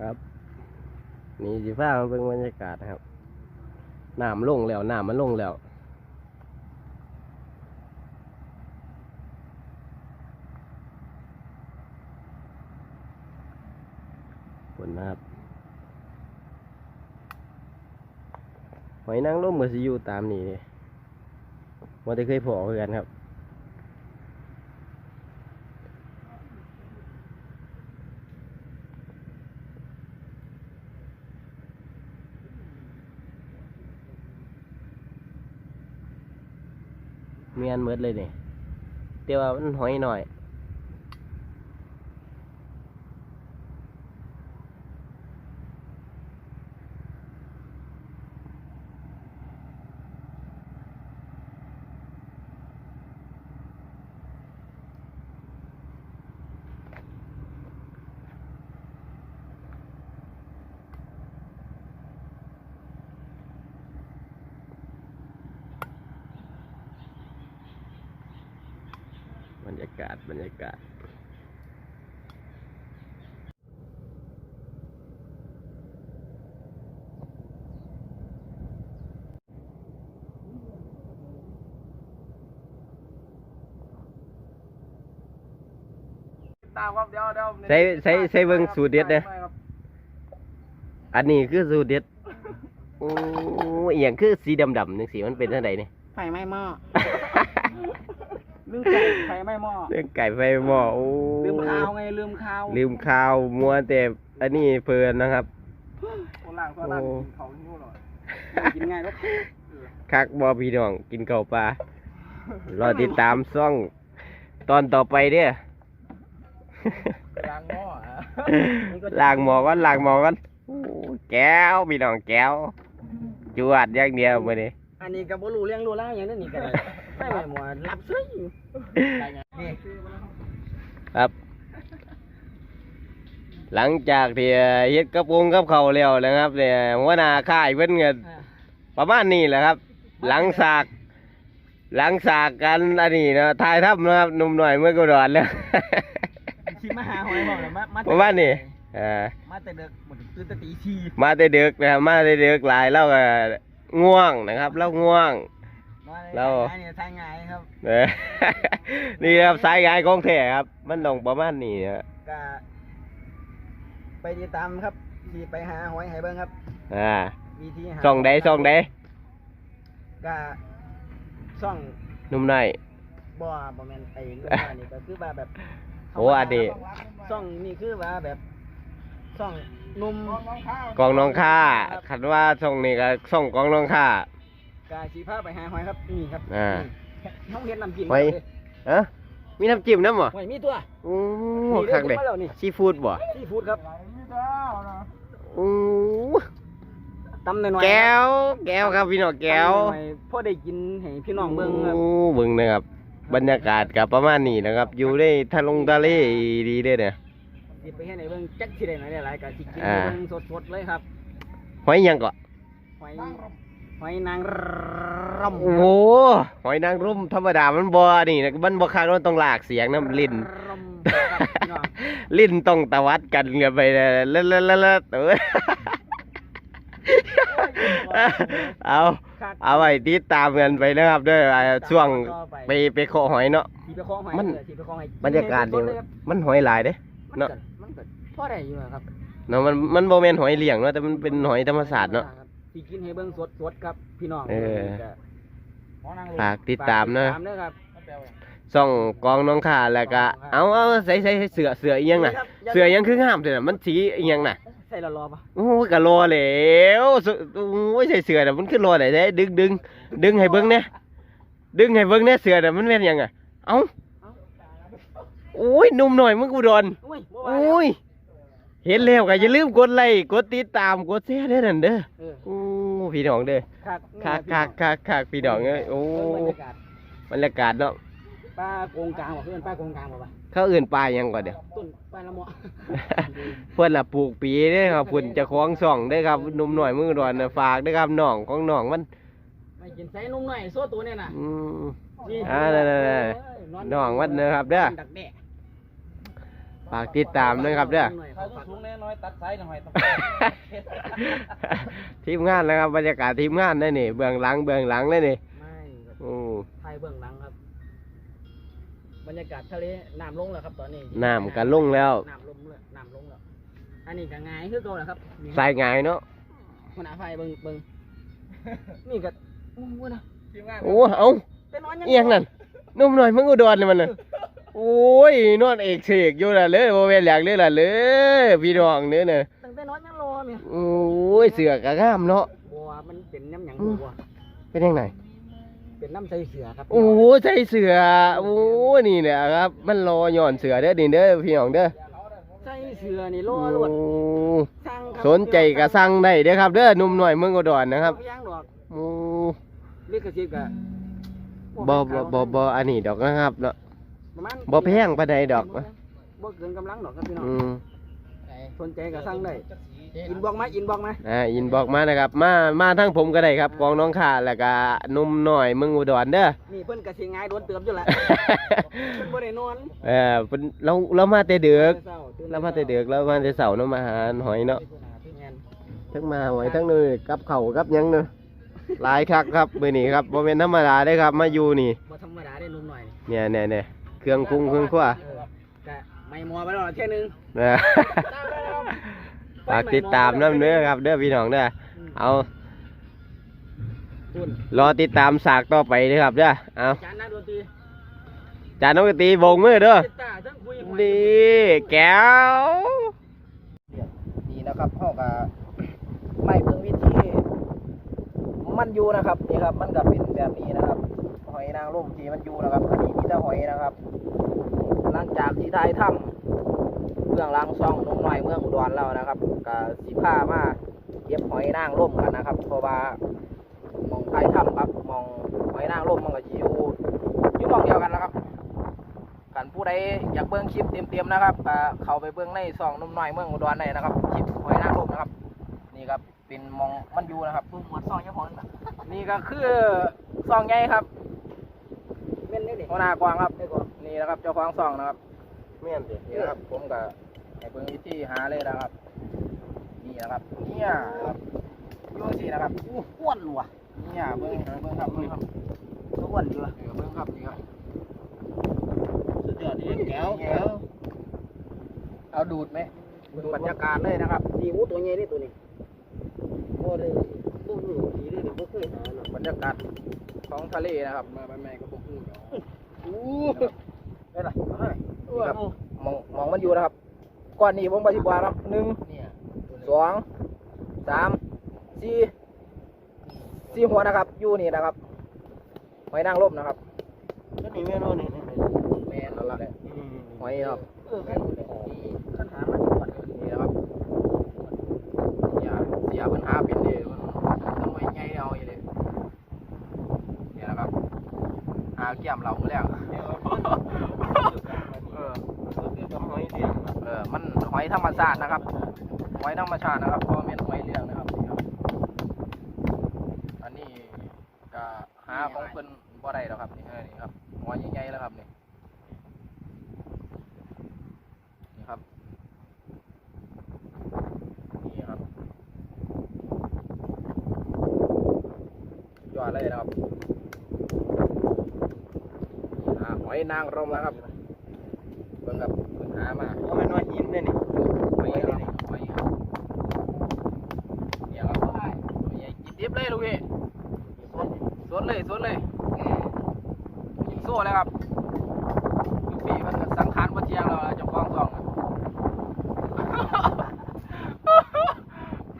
ครับนี่สิฟ้ามันเป็นบรรยากาศนะครับน้ำลงแล้วน้ำมันลงแล้วผลนะครับหอยนางรมก็สิอยู่ตามนี่เลยว่าได้เคยพอคือกันครับ เมียนเมดเลยนี่แต่ว่ามันหอยหน่อย รรยากาศบรรยากาศตามครับเดี๋ยวเดี๋ยวใส่ใส่ใส่เบิ่งสูตรเด็ดเด้อไม่ครับอันนี้คือสูตรเด็ดโอ้อหย่างคือสีดำๆจังสีมันเป็นเท่าไหร่นี่ไฟไหม้หม้อลืมไก่ไฟไหม้หม้อเรื่องไก่ไฟหม้อโอ้ลืมข้าวไงลืมข้าวลืมข้าวมัวแต่อันนี้เพลินนะครับคนล่างคนล่างโอ้กินเขาหิ้วหน่อยกินง่ายแล้วคักบอพี่น้องกินข้าวปลารอติดตามซ่อง ตอนต่อไปเด้อล้างหม้ออะล้างหมอกันล้างหมอกันโอ้แก้วพี่น้องแก้วจวดอย่างเดียวมื้อนี้ อันนี้ก็บ่รู้เรื่องรู้แล้วอย่างนั้นนี่ก็ได้ไม่ไหวหมดรับซื้อนี่ครับ หลังจากที่เฮ็ดกระโปรงกับเขาวแล้วนะครับเนี่ยหัวหน้าค่ายเพิ่นก็ประมาณนี้แหละครับ หลังสาก หลังสากกันอันนี้นะทายทับนะครับหนุ่มหน่อยเมื่อกูดอนแล้วชิมาหาหอยบอกเลยมามาประมาณนี้เอ่ามาแต่เด็กหมดตื่นแต่ตีชีมาแต่ดึกนะครับมาแต่ดึกหลายแล้วก็ ง่วงนะครับ แล้วง่วงแล้วเนี่ยทางไงครับเออ นี่ครับสายงานของแท้ครับ มันต้องประมาณนี้นะ ก็ไปติดตามครับที่ไปหาหอยให้เบิ่งครับอ่าวิธีหาส่องใดส่องใดก็ซ่องหนุ่มน้อย บ่บ่แม่นไอ้เรื่องว่านี่ก็คือว่าแบบโอ้อดีตซ่องนี่คือว่าแบบ ซ่องหนุ่มกองน้องค่าคันว่าส่งนี่ก็ส่งกองน้องค่ากาสีผ้าไปหาหอยครับนี่ครับอ่านี่ห้องเฮ็ดน้ำจิ้มหอยเอ้อมีน้ำจิ้มน้ำบ่หอยมีตัวโอ้นี่คักเลยขึ้นมาแล้วนี่ซีฟู้ดบ่ซีฟู้ดครับโอ้ตำหน่อยๆแก้ว แก้วครับพี่น้องแก้วตำหน่อยๆพอได้กินให้พี่น้องเบิ่งครับโอ้เบิ่งนะครับ บรรยากาศกับประมาณนี้นะครับ อยู่ในทะลงทะเลดีเด้อเนี่ย สิไปให้ไหนเบิ่งจักสิได้หน่อยได้หลายก็สิกินอ่าให้เบิ่งสดๆเลยครับหอยหยังก็หอยหอยนางรมโอ้โหหอยนางรมธรรมดามันบ่นี่นะมันบ่คักมันต้องลากเสียงน้ำลิ้นรมครับพี่น้องลิ้นต้องตะวัดกันกันไปเลยละละละละเออเอาครับเอาไว้ติดตามกันไปนะครับด้วยอ่าช่วงไปไปเคาะหอยเนาะ สิไปคล้องหอยมัน เออสิไปคล้องหอยบรรยากาศนี่นี่มันหอยหลายเด้ มันเนาะก็ มันก็พอได้อยู่อะครับเนาะมันมันบ่แม่นหอยเลี้ยงเนาะแต่มันเป็นหอยธรรมศาสตร์เนาะสิกินให้เบิ่งสดๆครับพี่น้องเออ ก็ฝากติดตามนะ ฝกติดตามเด้อครับส่องกองน้องข่าแล้วก็เอาเอาใส่ใส่ใส่เสือเสืออีหยังน่ะ เสือยังคืองามเถอะน่ะมันสีอีหยังน่ะ ใส่ละรอปะโอ้ยก็รอแล้วสุโอ้ยใส่เสือน่ะมันคือรอได้ได้ดึงดึงดึงให้เบิ่งเนี่ยดึงให้เบิ่งเนี่ยเสือน่ะมันแม่นหยังอะเอ้าโอ้ยหนุ่มหน่อยมึงกูโดนอุ้ยบ่โอว่าแล้ว้ย เห็นแล้วก็อย่าลืมกดไลค์กดติดตามกดแชร์ด้วยนั่นเด้อเออโอ้พี่น้องเด้อคักคักคักคักคักพี่น้องเอ้ยโอ้เบิ่งบรรยากาศบรรยากาศเนาะป้าโกงกลางบ่เพื่อนป้าโกงกลางบ่ปะเขาอื่นปลาหยังก่อนเดี๋ยวต้นป้าละเมาะ เพื่อนละปลูกปีเด้อครับเพุ่นเจะคล้าของส่องเด้อครับหนุ่มหน่อยมือดอนน่ะฝากเด้อครับน้องของน้องมันไม่กินใส่นุ่มหน่อยโซ่ตัวเนี่ยน่ะอืม นี่อ่านั่นๆๆเอ้ยน้องวัดนะครับเด้อ ดักแด้ ฝากติดตามด้วยครับเด้อเขาต้องสูงแน่น้อยตัดสายหน่อยต้องทีมงานนะครับบรรยากาศทีมงานได้นี่เบื้องหลังเบื้องหลังเลยนี่ไม่ครับโอ้ไทยเบื้องหลังครับ บรรยากาศทะเลน้ำลงแล้วครับตอนนี้น้ำกันลงแล้วน้ำลงแล้วน้ำลงแล้ว อันนี้ก็ง่ายคือเก่าแหละครับนี่ครับใส่ไงายเนาะหัวหน้าไฟเบิ่งเบิ่งนี่ก็โอ้โหนะทีมงานโอ้เอาเป็นนอนยังเอียงนั่นนุ่มหน่อยมึงอุดรเลยมันน่ะ โอ้ยนอนเอกเสกอยู่ล่ะเลยโมเวนอยากเลยล่ะเลยพี่น้องเนี่ยน่ะตั้งแต่นอนยังรอเนี่ยโอ้ยเสือกกะงามเนาะบัวมันเป็นน้ำหยังอืมบัวเป็นยังไงเป็นน้ำใส่เสือครับโอ้โหใจเสือโอ้ยนี่แหละครับ มันรอหย่อนเสือเด้อดินเด้อพี่น้องเด้อใส่เสือนี่รโอ้อรวดสั่งครับสนใจกระสั่งได้เด้อครับเด้อหนุ่มหน่อยเมืองอุดรนะครับย่างดอกโอ้ลิขสิทธิ์ก็บ่บ่บ่บ่อันนี้ดอกนะครับเนาะ ประมาณบ่แพงปานใดดอกบ่เกินกำลังดอกครับพี่น้องอืมสนใจก็สั่งได้อินบอกมาอินบอกมาอ่าอินบอกมานะครับ มามาทั้งผมก็ได้ครับกองน้องข่าแล้วก็หนุ่มหน่อยเมืองอุดรเด้อนี่เพิ่นก็สิง่ายโดนเติมอยู่แหละเพิ่นบ่ได้นอนเออเพิ่นเราเรามาแต่เดือกช้ตื่นเรามาแต่เดือกเรามาแต่เสาร์เนาะมาหาหอยเนาะแม่นทั้งมาหอยทั้งนู่นกับเข่าวกับหยังเนาะหลายคักครับมื้อนี้ครับบ่แม่นธรรมดาเด้อครับ มาอยู่นี่บ่ธรรมดาได้นุ่มหน่อยเนี่ยเนี่ยเนี่ย เครื่องปรุงเครื่องครัวเออก็ไม่มัวไปแล้วเท่ยหนึงเออฝากติดตามน้ำเนื้อครับ เด้อพี่น้องเด้อเอาคุณรอติดตามฉากต่อไปเด้อครับเด้อเอาจานนักดนตรีจานนกกระตีบงมือเด้อติดตาทั้งคุยนี่แก้วนี่นะครับเฮาก็ไม่เบิ่งวิธีมันอยู่นะครับนี่ครับ มันก็เป็นแบบนี้นะครับห อยนางรมที่มันอยู่นะครับอันนี้มีแต่หอยนะครับ หลังจากที่ได้ทำเรื่องรางซ่องลงหน่อยเมืองอุดรแล้วนะครับก็สิพามาเก็บหอยนางรมกันนะครับเพราะว่าหมองไทยถ้ำครับหมองหอยนางรมมันก็สิอยู่อยู่หมองเดียวกันนะครับกันผู้ใดอยากเบิ่งคลิปเต็มๆนะครับก็เข้าไปเบิ่งในซ่องนุ่มน้อยเมืองอุดรได้นะครับคลิปหอยนางรมนะครับ นี่ครับเป็นหมองมันอยู่นะครับหมวดซองยังพอนี่ก็คือซองใหญ่ครับเป็นได้ดิ หัวหน้ากวางครับ นี่นะครับเจ้าของซองนะครับแม่นดินี่นะครับ ผมก็ให้เบิ่งวิธีหาเลยนะครับ นี่นะครับ เนี่ยนะครับอยูสินะครับอู้อ้วนว่ะเนี่ยเบิ่งเบิ่งครับเบิ่งครับอ้วนอยู่เออเบิ่งครับนี่ครับสุดยอดดีแก้วแก้วเอาดูดไหมดูบรรยากาศเลยนะครับนี่อู้ตัวใหญ่นี่ตัวนี้บ่ได้บ่รู้ดีเลยบ่เคยหาเนาะบรรยากาศท้องทะเลนะครับมาบ้านแม่ก็บ่ฮู้เนาะอู้ ได้ละเอาให้นี่ครับมองมองมันอยู่นะครับก้อนนี้ผมไปที่บวาครับหนึ่งเนี่ยสองสามสี่สี่หัวนะครับอยู่นี่นะครับหอยนางรมนะครับก็นี่แม่นนี่แม่นแล้วล่ะหอยครับเออแม่นเลยนี่คันหามันก่อนนี่นะครับอย่าเสียปัญหาเป็นเลยมันต้องไว้ใหญ่เอาอย่างนี้นี่นะครับหา เกี่ยมเราหมดแล้ว เออ เออ มันหอยธรรมชาตินะครับ หอยธรรมชาตินะครับเพราะเป็นหอยเหลืองนะครับนี่ครับ อันนี้ก็หาของเพิ่นบ่ได้แล้วครับนี่เออนี่ครับหอยใหญ่ๆแล้วครับนี่ นี่ครับ นี่ครับยอดเลยนะครับอ่าหอย นางรมแล้วครับเบิ่งกับหามาเพราะมันน้อยหินเลยนี่ครับไม่ครับเนี่ยครับใหญ่กินดิบเลยลูกพี่สดสดเลยสดเลยกินโซ่เลยครับลูกพี่มันก็สังขารมาเที่ยงแล้วล่ะเจะคล้าของซอง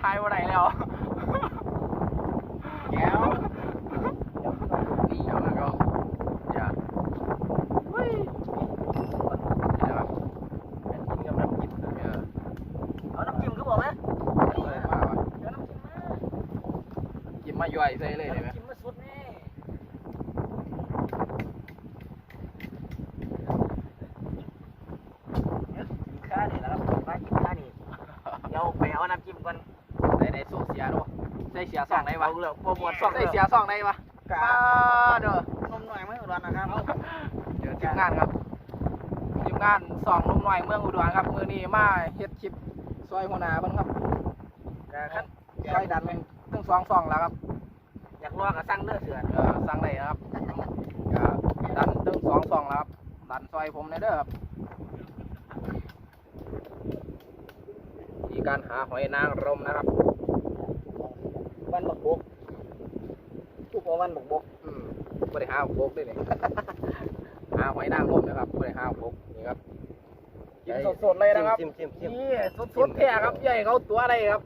ทายว่าไหนแล้ว แก้วนี่เอาแล้วก็อย่าเฮ้ยนี่นะครับ กินกับน้ำกิน เออ เอาน้ำจิ้มคือบอกไหม เลยมาวะกินมาย่อยใส่เลยได้ไหม จิ้มมาสุดแน่ ข้านี่นะครับข้ากินข้านี่เดี๋ยวไปเอาน้ำจิ้มก่อนได้ได้สู้เสียด้วยใส่เสียซ องได้ปะเลยโปรโมทช่องใส่เสียซองได้ปะมาเด้อนมหน่อยไม่อุดรนะครับเดี๋ยวทีมงานครับทีมมงานสองลุงหน่อยเมืองอุดรครับมือนี้มาเฮ็ดคลิปซอยหัวหน้าเบ้างครับกคันซอยดันทั้งสองสองแล้วครับ อยากรอกับสั่งเด้อเสือเออสั่งได้นะครับก็ดันทั้งสองสองแล้วครับดันซอยผมในเด้อครับมีการหาหอยนางรมนะครับ วันบักบกทุกวันบักบกอืมบริหารโบกด้วยนี่หาหอยนางรมนะครับบริหารโบกนี่ครับกินสดๆเลยนะครับชิมชิมชิมนี่สดๆแท้ครับใหญ่เขาตัวอะไรครับ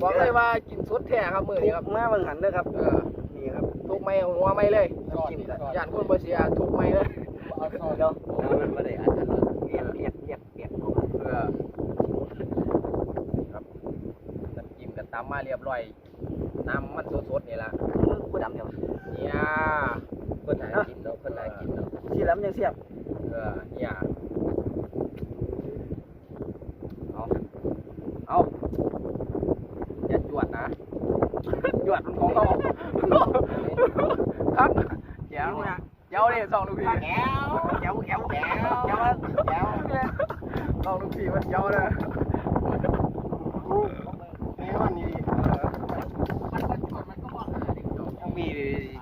บอกเลยว่ากินสดแท้ครับมือทุนี้กครับมาบางหันเด้อครับเออนี่ครับทุกไม่หัวไม่เลยจิ้มกันย่านคนบ่เสียทุกไม่เลยเดี๋ยวมันไม่ได้อันนั้นเปียกเปียกเปียกเปียกเออครับน้ำจิ้มกันตามมาเรียบร้อย น้ำมันสดๆนี่ละกูดำเดี๋ยวเนี่ยคนหากินเนาะคนไหากินเนาะสีแล้วมันยังเสียบเออเนี่ยเอาเอาอย่าจวดนะ จวดมันของเขาครับเดี๋ยวนะเดี๋ยวนี่สองลูกพี่ แก้วแก้วแก้วแก้วแก้วแก้ว สองลูกพี่มันเดี๋ยวเลย แก้วนี่ มี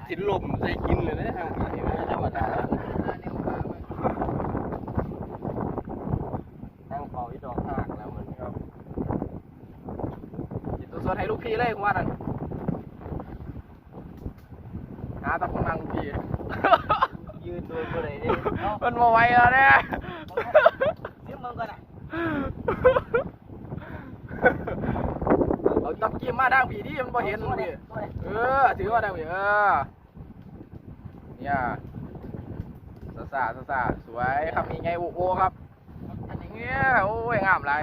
ชิ้นลม ใส่กินเลยนะทางนี้ไม่ธรรมดานั่งเป่าอีดอกหักแล้วมันครับจิตตัวสดให้ลูกพี่เลยผมว่านั่นหาตะคนนั่งพี่ยืนดูกูเลยดิมันมาไวแล้วเนี่ยซิมมึงก่อนอะเอาตับกิมมาทางผีที่มันพอเห็นลูกพี่เออถือว่าทางผีเออ เนี่ยซาซาซาซาสวยครับมีไงโอโอครับเนี่ยโอ้ยงามหลาย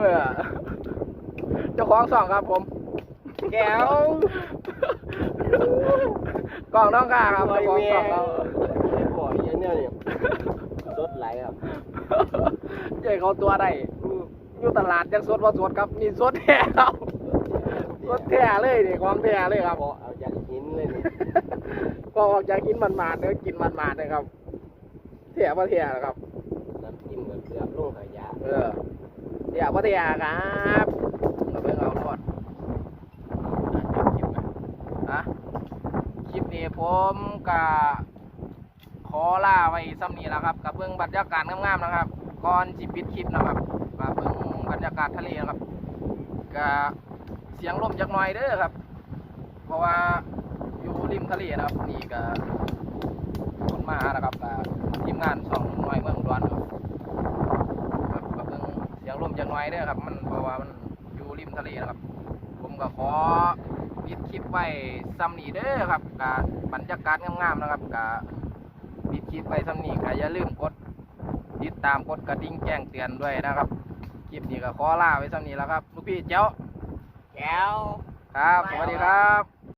เออเจ้าของสองครับผม แก้วกล่องน้องกาครับเจ้าของสองเราบ่อยเนี่ยเนี่ยรถไหลครับใหญ่เขาตัวได้อยู่ตลาดยังสดว่าสดครับนี่สดแท้ครับสดแท้เลยนี่ความแท้เลยครับบ่เอาจากหินเลยนี่ ก็ออกจากกินมันมาดๆเนื้อกินมันมาดๆนะครับแท้ว่าแท้นะครับน้ำจิ้มกับเกลือลงขยะเออแท้ว่าแท้ครับเราเพิ่งเอารอดอะคลิปนี้ผมกับขอลาไว้ซ้ำนี้แล้วครับกับเบื้องบรรยากาศงามๆนะครับ ก่อนจิปิดคลิปนะครับกับเบื้องบรรยากาศทะเลนะครับกับเสียงลมจักหน่อยเด้อครับ เพราะว่าอยู่ ริมทะเลนะครับนี่ก็คนมาหานะครับกับทีมงานสองหน่วยเมืองอุดรครับครับกับเบิ่งเสียงลมจักหน่อยเด้อครับ มันเพราะว่ามันอยู่ริมทะเลนะครับ ผมก็ขอปิดคลิปไว้ซ้ำนี้เด้อครับกับบรรยากาศงามๆนะครับกับปิดคลิปไว้ซ้ำนี้ก็อย่าลืมกดติดตามกดกระดิ่งแจ้งเตือนด้วยนะครับคลิปนี้ก็ขอลาไว้ซ้ำนี้แล้วครับลูกพี่เจ้าแก้วครับสวัสดีครับ